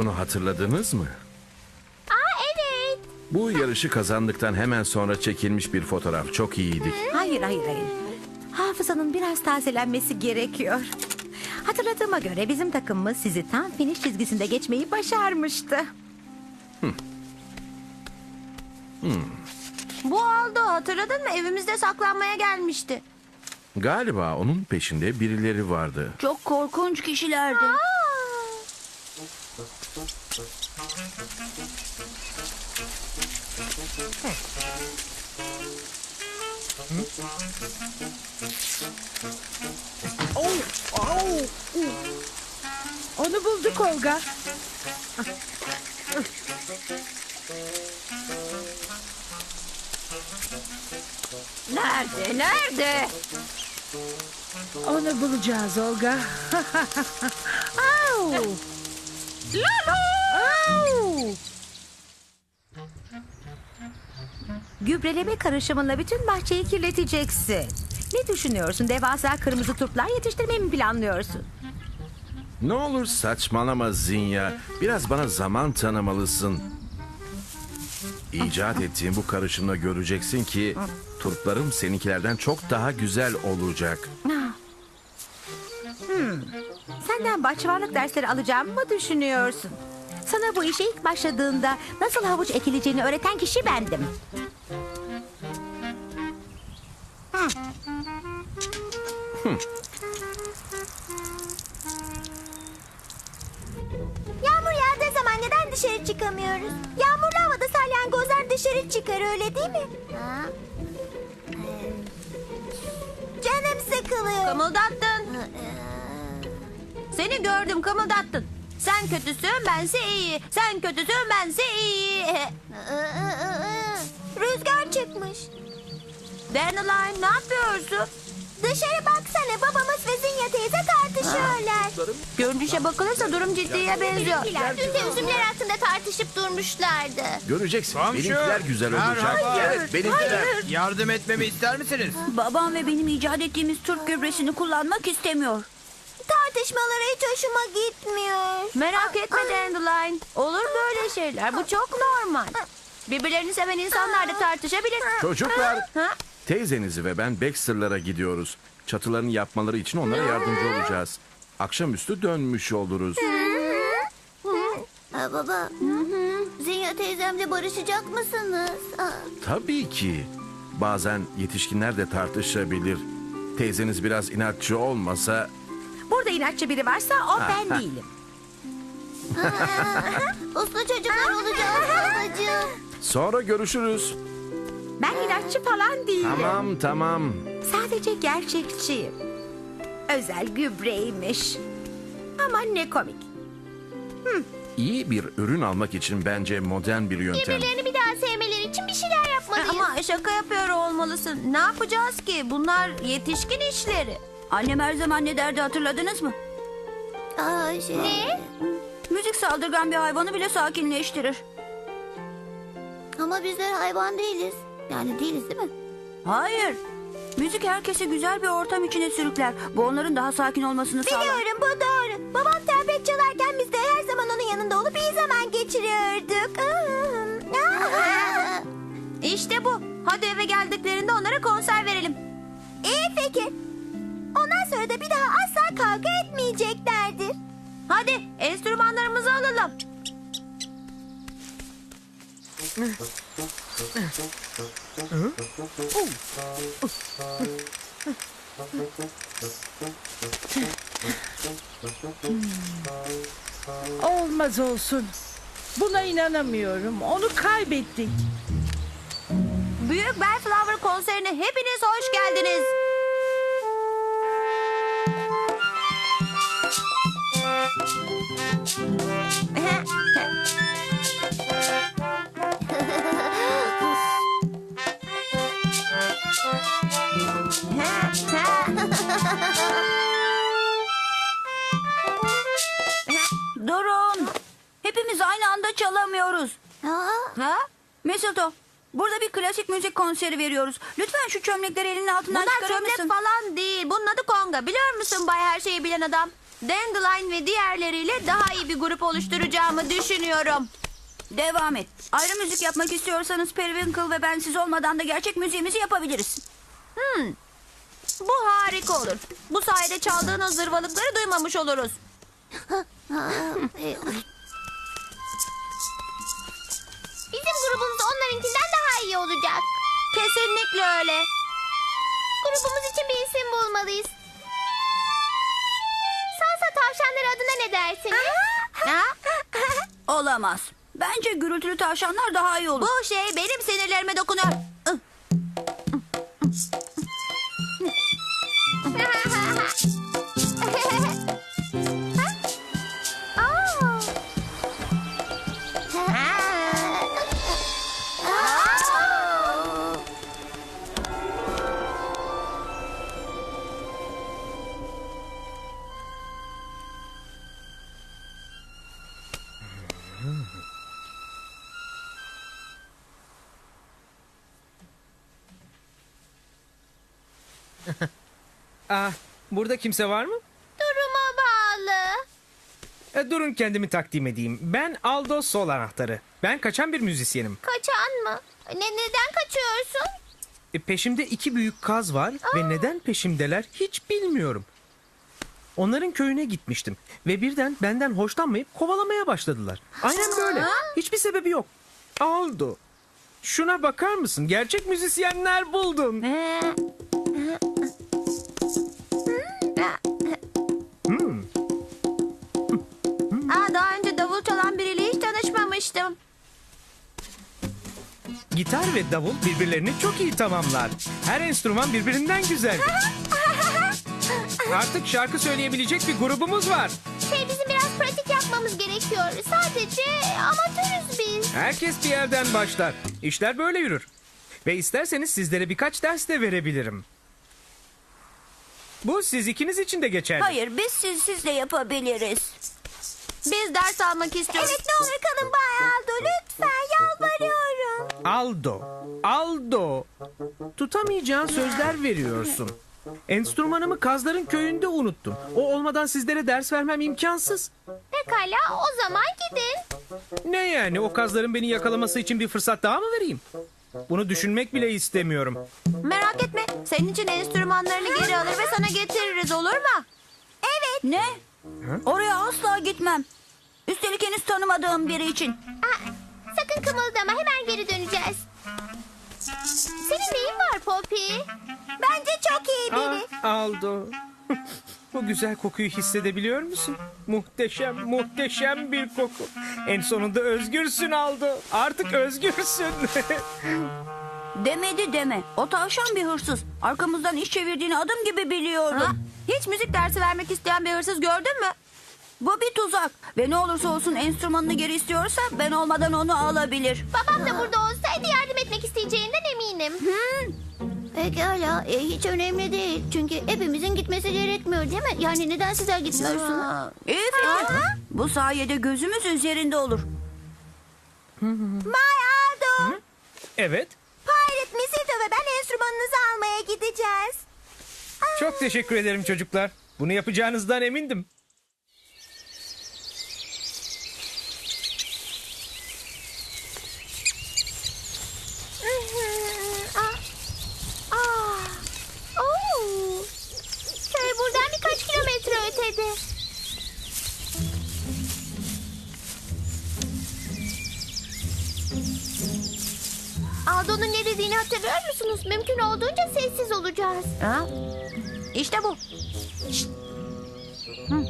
Bunu hatırladınız mı? Aa evet. Bu yarışı kazandıktan hemen sonra çekilmiş bir fotoğraf. Çok iyiydik. Hayır hayır hayır. Hafızanın biraz tazelenmesi gerekiyor. Hatırladığıma göre bizim takımımız sizi tam finish çizgisinde geçmeyi başarmıştı. Bu oldu hatırladın mı? Evimizde saklanmaya gelmişti. Galiba onun peşinde birileri vardı. Çok korkunç kişilerdi. Onu bulduk Olga. Nerede? Nerede? Onu bulacağız Olga. Au! Au! Gübreleme karışımınla bütün bahçeyi kirleteceksin. Ne düşünüyorsun? Devasa kırmızı turplar yetiştirmeyi mi planlıyorsun? Ne olur saçmalama Zinya. Biraz bana zaman tanımalısın. İcat ettiğim bu karışımla göreceksin ki turplarım seninkilerden çok daha güzel olacak. Senden bahçıvanlık dersleri alacağımı mı düşünüyorsun? Sana bu işe ilk başladığında nasıl havuç ekileceğini öğreten kişi bendim. Kötüsün bense iyi. Sen kötüsün bense iyi. Rüzgar çıkmış. Dandelion ne yapıyorsun? Dışarı baksana babamız ve Zinya teyze tartışıyorlar. Görünüşe bakılırsa durum ciddiye benziyor. Dün de üzümler hakkında tartışıp durmuşlardı. Göreceksin. Komşu. Benimkiler güzel olacak. Merhaba. Evet, benimkiler. Yardım etmemi ister misiniz? Babam ve benim icat ettiğimiz Türk gübresini kullanmak istemiyor. Tartışmalara hiç hoşuma gitmiyor. Merak etme Dandelion. Olur böyle şeyler. Bu çok normal. Birbirlerini seven insanlar da tartışabilir. Çocuklar, Ha? teyzenizi ve ben Baxter'lara gidiyoruz. Çatılarını yapmaları için onlara yardımcı olacağız. Akşamüstü dönmüş oluruz. Ha, baba. Zinya teyzemle barışacak mısınız? Tabii ki. Bazen yetişkinler de tartışabilir. Teyzeniz biraz inatçı olmasa Burada inatçı biri varsa o ben değilim. Uslu çocuklar olacağız babacığım. sonra görüşürüz. Ben inatçı falan değilim. Tamam tamam. Sadece gerçekçiyim. Özel gübreymiş. Ama ne komik. İyi bir ürün almak için bence modern bir yöntem. Birbirlerini bir daha sevmeleri için bir şeyler yapmalıyız. Ama şaka yapıyor olmalısın. Ne yapacağız ki? Bunlar yetişkin işleri. Annem her zaman ne derdi hatırladınız mı? Aa, şey... Ne? Müzik saldırgan bir hayvanı bile sakinleştirir. Ama bizler hayvan değiliz. Yani değiliz değil mi? Hayır. Müzik herkesi güzel bir ortam içine sürükler. Bu onların daha sakin olmasını sağlar. Biliyorum bu doğru. Babam trompet çalarken biz de her zaman onun yanında olup iyi zaman geçiriyorduk. işte bu. Hadi eve geldiklerinde onlara konser verelim. İyi fikir. Sonra da bir daha asla kavga etmeyeceklerdir. Hadi enstrümanlarımızı alalım. Olmaz olsun. Buna inanamıyorum. Onu kaybettik. Büyük Bellflower konserine hepiniz hoş geldiniz. Mistletoe, burada bir klasik müzik konseri veriyoruz. Lütfen şu çömlekleri elinin altından Bunlar çıkarır çömlek mısın? falan değil. Bunun adı konga. Biliyor musun Bay her şeyi bilen adam? Dandelion ve diğerleriyle daha iyi bir grup oluşturacağımı düşünüyorum. Devam et. Ayrı müzik yapmak istiyorsanız Periwinkle ve ben siz olmadan da gerçek müziğimizi yapabiliriz. Bu harika olur. Bu sayede çaldığınız zırvalıkları duymamış oluruz. grubumuz onlarınkinden daha iyi olacak. Kesinlikle öyle. Grubumuz için bir isim bulmalıyız. Salsa tavşanları adına ne dersiniz? Ha? Olamaz. Bence gürültülü tavşanlar daha iyi olur. Bu şey benim sinirlerime dokunuyor. Ah, burada kimse var mı? Duruma bağlı. E, durun kendimi takdim edeyim. Ben Aldo Sol Anahtarı. Ben kaçan bir müzisyenim. Kaçan mı? Ne, neden kaçıyorsun? E, peşimde iki büyük kaz var ve neden peşimdeler hiç bilmiyorum. Onların köyüne gitmiştim ve birden benden hoşlanmayıp kovalamaya başladılar. Aynen böyle. Hiçbir sebebi yok. Aldo. Şuna bakar mısın? Gerçek müzisyenler buldum. Aa, tanışmamıştım. Gitar ve davul birbirlerini çok iyi tamamlar. Her enstrüman birbirinden güzel. Artık şarkı söyleyebilecek bir grubumuz var. Şey bizim biraz pratik yapmamız gerekiyor. Sadece amatörüz biz. Herkes bir yerden başlar. İşler böyle yürür. Ve isterseniz sizlere birkaç ders de verebilirim. Bu siz ikiniz için de geçerli. Hayır biz siz siz de yapabiliriz. Biz ders almak istiyoruz. Evet ne olur kalın Bay Aldo lütfen yalvarıyorum. Aldo, Aldo. Tutamayacağın sözler veriyorsun. Enstrümanımı kazların köyünde unuttum. O olmadan sizlere ders vermem imkansız. Pekala o zaman gidin. Ne yani o kazların beni yakalaması için bir fırsat daha mı vereyim? Bunu düşünmek bile istemiyorum. Merak etme. Senin için enstrümanlarını geri alır ve sana getiririz olur mu? Ne? Oraya asla gitmem. Üstelik henüz tanımadığım biri için. Aa, sakın kımıldama hemen geri döneceğiz. Senin neyin var Poppy? Bence çok iyi biri. Ah, Aldo. Bu güzel kokuyu hissedebiliyor musun? Muhteşem, muhteşem bir koku. En sonunda özgürsün Aldo. Artık özgürsün. Demedi deme. O tavşan bir hırsız. Arkamızdan iş çevirdiğini adım gibi biliyorum. Ha? Hiç müzik dersi vermek isteyen bir hırsız gördün mü? Bu bir tuzak. Ve ne olursa olsun enstrümanını geri istiyorsa ben olmadan onu alabilir. Babam da burada olsaydı yardım etmek isteyeceğinden eminim. Pekala e, hiç önemli değil. Çünkü hepimizin gitmesi gerekmiyor değil mi? Yani neden sizler gitmiyorsunuz? İyi fikir. Bu sayede gözümüz üzerinde olur. Bay Aldo. evet. Enstrümanınızı almaya gideceğiz. Çok teşekkür ederim çocuklar. Bunu yapacağınızdan emindim. ah. Ah. Oo. Köy buradan birkaç kilometre ötede. Aldo'nun ne dediğini hatırlıyor musunuz? Mümkün olduğunca sessiz olacağız. Ha? İşte bu. Hı.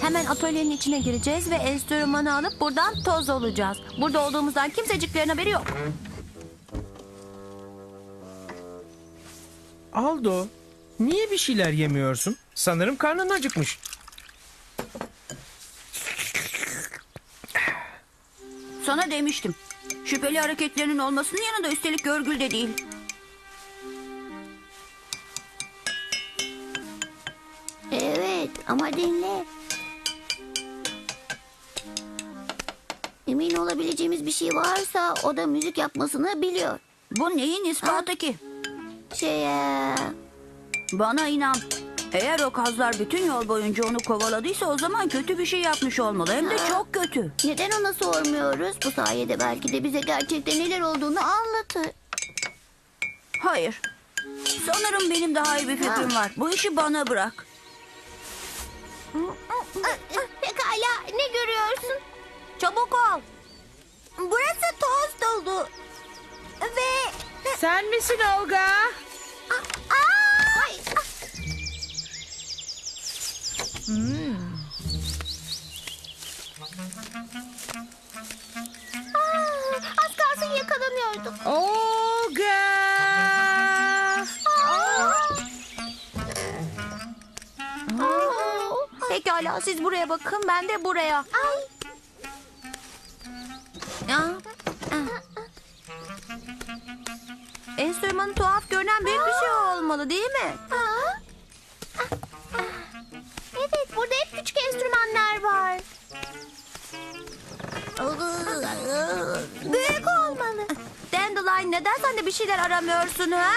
Hemen atölyenin içine gireceğiz ve enstrümanı alıp buradan toz olacağız. Burada olduğumuzdan kimseciklerin haberi yok. Aldo, niye bir şeyler yemiyorsun? Sanırım karnın acıkmış. Sana demiştim. Şüpheli hareketlerinin olmasının yanında üstelik görgül de değil. Evet ama dinle. Emin olabileceğimiz bir şey varsa o da müzik yapmasını biliyor. Bu neyin ispatı ki? Şeye... Bana inan. Eğer o kazlar bütün yol boyunca onu kovaladıysa o zaman kötü bir şey yapmış olmalı. Hem de çok kötü. Neden ona sormuyoruz? Bu sayede belki de bize gerçekten neler olduğunu anlatır. Hayır. Sanırım benim daha iyi bir fikrim var. Bu işi bana bırak. Pekala ne görüyorsun? Çabuk ol. Burası toz dolu. Ve... Sen misin Olga? Aa, Az kalsın yakalanıyorduk. Olga! Pekala siz buraya bakın ben de buraya. Ay. Aa, Enstrümanı tuhaf görünen büyük bir şey olmalı değil mi? Aa. Neden sen de bir şeyler aramıyorsun ha?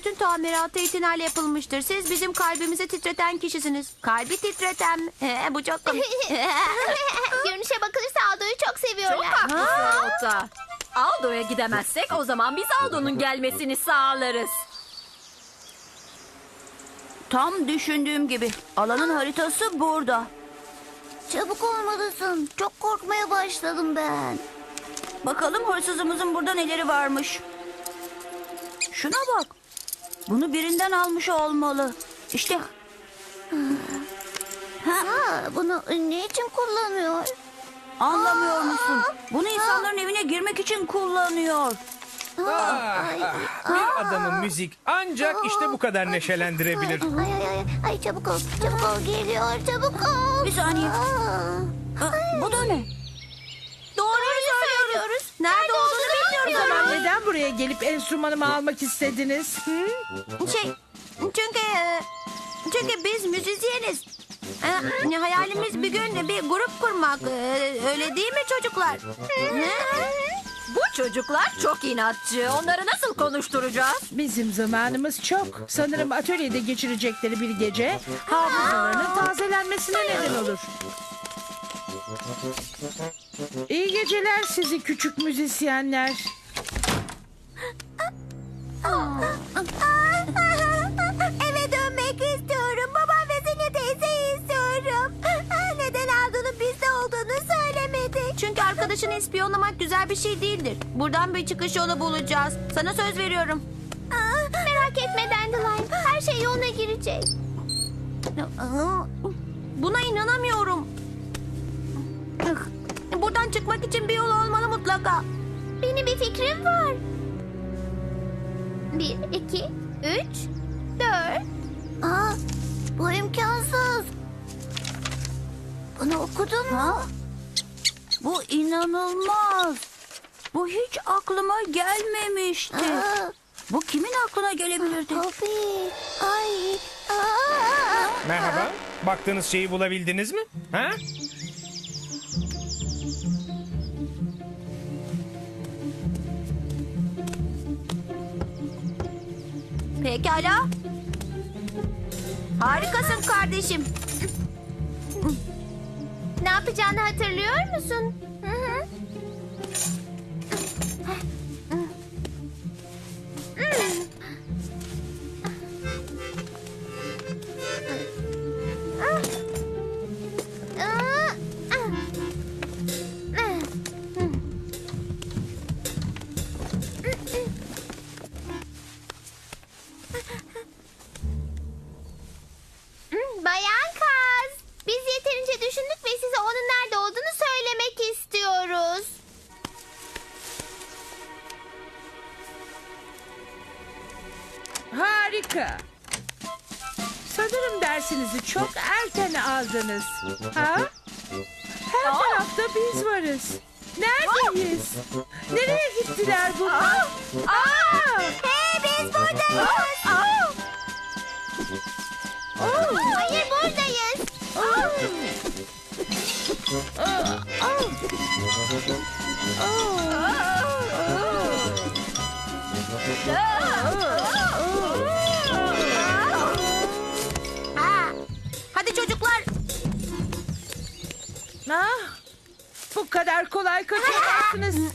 Bütün tamiratı itinayla yapılmıştır. Siz bizim kalbimizi titreten kişisiniz. Kalbi titreten mi? He, bu çok komik. Görünüşe bakılırsa Aldo'yu çok seviyorlar. Haklısın Ota. Aldo'ya gidemezsek o zaman biz Aldo'nun gelmesini sağlarız. Tam düşündüğüm gibi. Alanın haritası burada. Çabuk olmalısın. Çok korkmaya başladım ben. Bakalım hırsızımızın burada neleri varmış. Şuna bak. Bunu birinden almış olmalı. İşte Ha, bunu ne için kullanıyor? anlamıyor musun? Bunu insanların evine girmek için kullanıyor. Ay, ay, Bir adamın müzik ancak işte bu kadar neşelendirebilir. ay, ay, ay, ay çabuk ol, çabuk ol geliyor, çabuk ol. Bir saniye. Aa, bu da ne? Doğruyu söylüyoruz. Nerede olduğunu O bilmiyoruz. zaman neden buraya gelip enstrümanımı almak istediniz? Hı? Şey, çünkü e, çünkü biz müzisyeniz. E, hayalimiz bir gün bir grup kurmak. E, öyle değil mi çocuklar? Bu çocuklar çok inatçı. Onları nasıl konuşturacağız? Bizim zamanımız çok. Sanırım atölyede geçirecekleri bir gece hafızalarının tazelenmesine neden olur. İyi geceler sizi küçük müzisyenler. Eve dönmek istiyorum. Babam ve Zine teyzeyi istiyorum. Neden aldığını bizde olduğunu söylemedi. Çünkü arkadaşını ispiyonlamak güzel bir şey değildir. Buradan bir çıkış yolu bulacağız. Sana söz veriyorum. Merak etme Dandelion. Her şey yoluna girecek. Buna inanamıyorum. Buradan çıkmak için bir yol olmalı mutlaka. Benim bir fikrim var. Bir, iki, üç, dört. Aa, bu imkansız. Bunu okudun mu? Bu inanılmaz. Bu hiç aklıma gelmemişti. Aa, Bu kimin aklına gelebilirdi? Poppy. Ay. Aa. Merhaba. Baktığınız şeyi bulabildiniz mi? Ha? Pekala. Harikasın kardeşim. Ne yapacağını hatırlıyor musun? Harika. Sanırım dersinizi çok erken aldınız. Ha? Her tarafta biz varız. Neredeyiz? Nereye gittiler bunlar? Aa! Hey biz buradayız. Hayır buradayız. Hadi Ah, bu kadar kolay kaçamazsınız.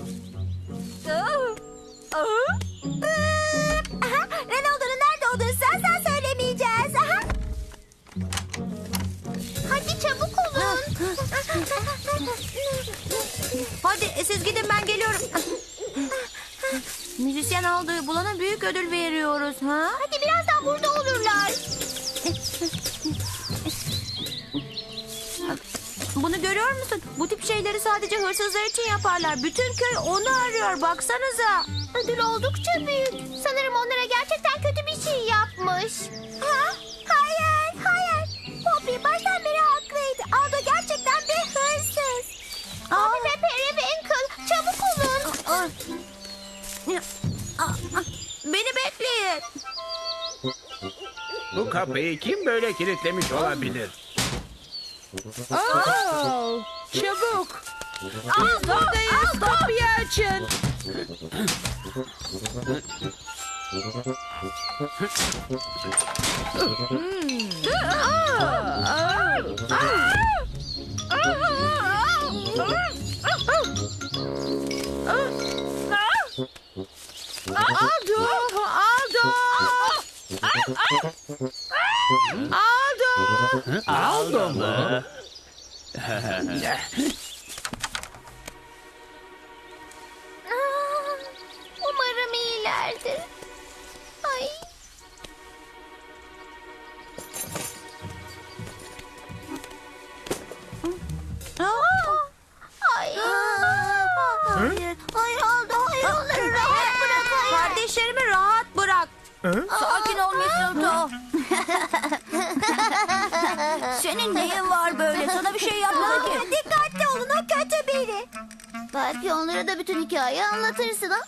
Ronaldo'nun nerede olduğunu sen sen söylemeyeceğiz. Aha. Hadi çabuk olun. Hadi e, siz gidin ben geliyorum. Müzisyen aldığı bulana büyük ödül veriyoruz. Ha? Hadi birazdan burada olurlar. Görüyor musun? Bu tip şeyleri sadece hırsızlar için yaparlar. Bütün köy onu arıyor. Baksanıza. Ödül oldukça büyük. Sanırım onlara gerçekten kötü bir şey yapmış. Ha? Hayır, hayır. Poppy baştan beri haklıydı. Aldo gerçekten bir hırsız. Abi ve Periwinkle çabuk olun. Beni bekleyin. Bu kapıyı kim böyle kilitlemiş olabilir? Oo, çabuk. Biz buradayız. Kapıyı açın. Aldo, Aldo. Aldo. Aldo mu? Belki onlara da bütün hikayeyi anlatırsın ha.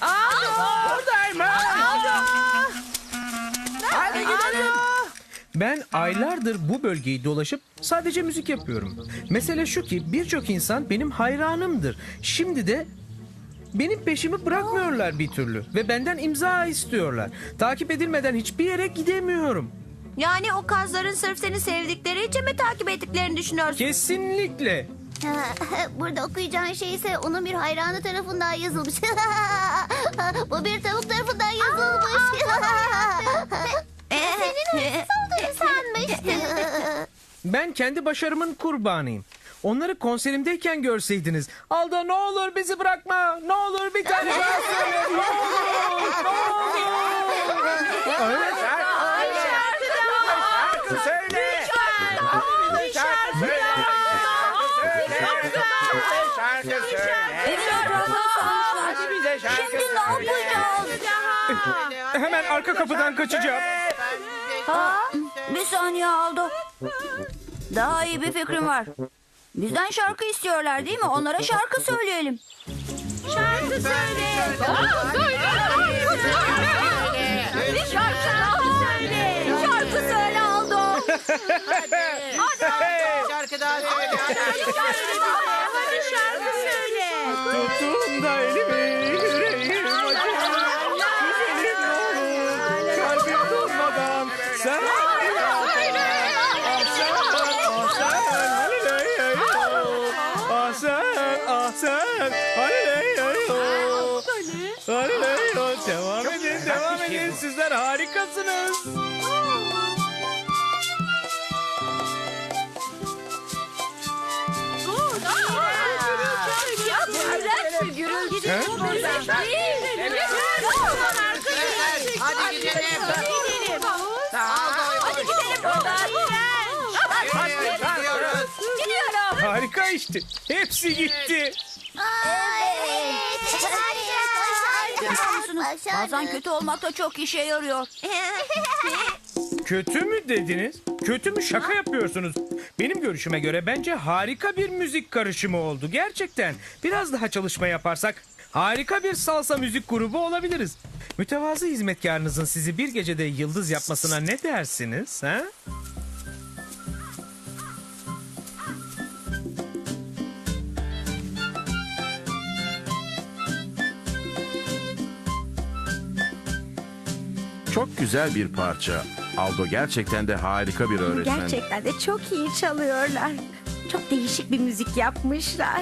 Aldo. Buradayım. Hadi gidelim. Ben aylardır bu bölgeyi dolaşıp sadece müzik yapıyorum. Mesele şu ki birçok insan benim hayranımdır. Şimdi de benim peşimi bırakmıyorlar bir türlü ve benden imza istiyorlar. Takip edilmeden hiçbir yere gidemiyorum. Yani o kazların sırf seni sevdikleri için mi takip ettiklerini düşünüyorsun? Kesinlikle. Burada okuyacağın şey ise onun bir hayranı tarafından yazılmış. Bu bir tavuk tarafından yazılmış. Senin hırsız olduğunu sanmıştım. Ben kendi başarımın kurbanıyım. Onları konserimdeyken görseydiniz. Alda ne olur bizi bırakma. Ne olur bir tane daha söyle. Ne olur. Ne olur. Şarkı söyle. Şarkı söyle. Şarkı söyle. Şarkı söyle. Evin etrafını sarmışlar. Hadi bize şarkı Şimdi ne söyle. yapacağız? Hemen arka kapıdan kaçacağım. Bir saniye Aldo. Daha iyi bir fikrim var. Bizden şarkı istiyorlar değil mi? Onlara şarkı söyleyelim. Şarkı söyle. Şarkı söyle. Şarkı söyle Aldo. Şarkı daha söyle. Hadi şarkı söyle. Tutun da elimi yüreğim acıyor. Güzelim ne olur. Kalbim durmadan sen Ah sen, ah sen, haliley, haliley. Devam edin, devam edin. Sizler harikasınız. Bir gürültü. He? Hadi gidelim. Hadi gidelim buradan. Gidiyoruz. Gidiyorum. Harika işte. Hepsi gitti. Görüyor musunuz? Bazen kötü olmak da çok işe yarıyor. Kötü mü dediniz? Kötü mü şaka yapıyorsunuz? Benim görüşüme göre bence harika bir müzik karışımı oldu. Gerçekten. Biraz daha çalışma yaparsak harika bir salsa müzik grubu olabiliriz. Mütevazı hizmetkarınızın sizi bir gecede yıldız yapmasına ne dersiniz? Ha? Çok güzel bir parça. Aldo gerçekten de harika bir öğretmen. Gerçekten de çok iyi çalıyorlar. Çok değişik bir müzik yapmışlar.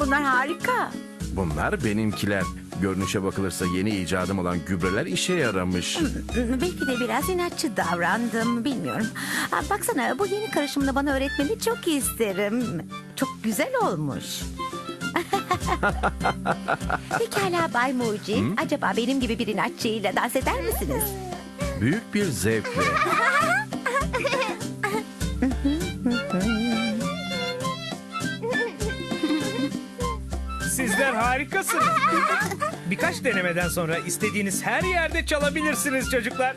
Bunlar harika. Bunlar benimkiler. Görünüşe bakılırsa yeni icadım olan gübreler işe yaramış. Belki de biraz inatçı davrandım bilmiyorum. Ha, baksana bu yeni karışımını bana öğretmeni çok isterim. Çok güzel olmuş. Pekala Bay Muci. Acaba benim gibi bir inatçıyla dans eder misiniz? Büyük bir zevkle. Sizler harikasınız. Birkaç denemeden sonra istediğiniz her yerde çalabilirsiniz çocuklar.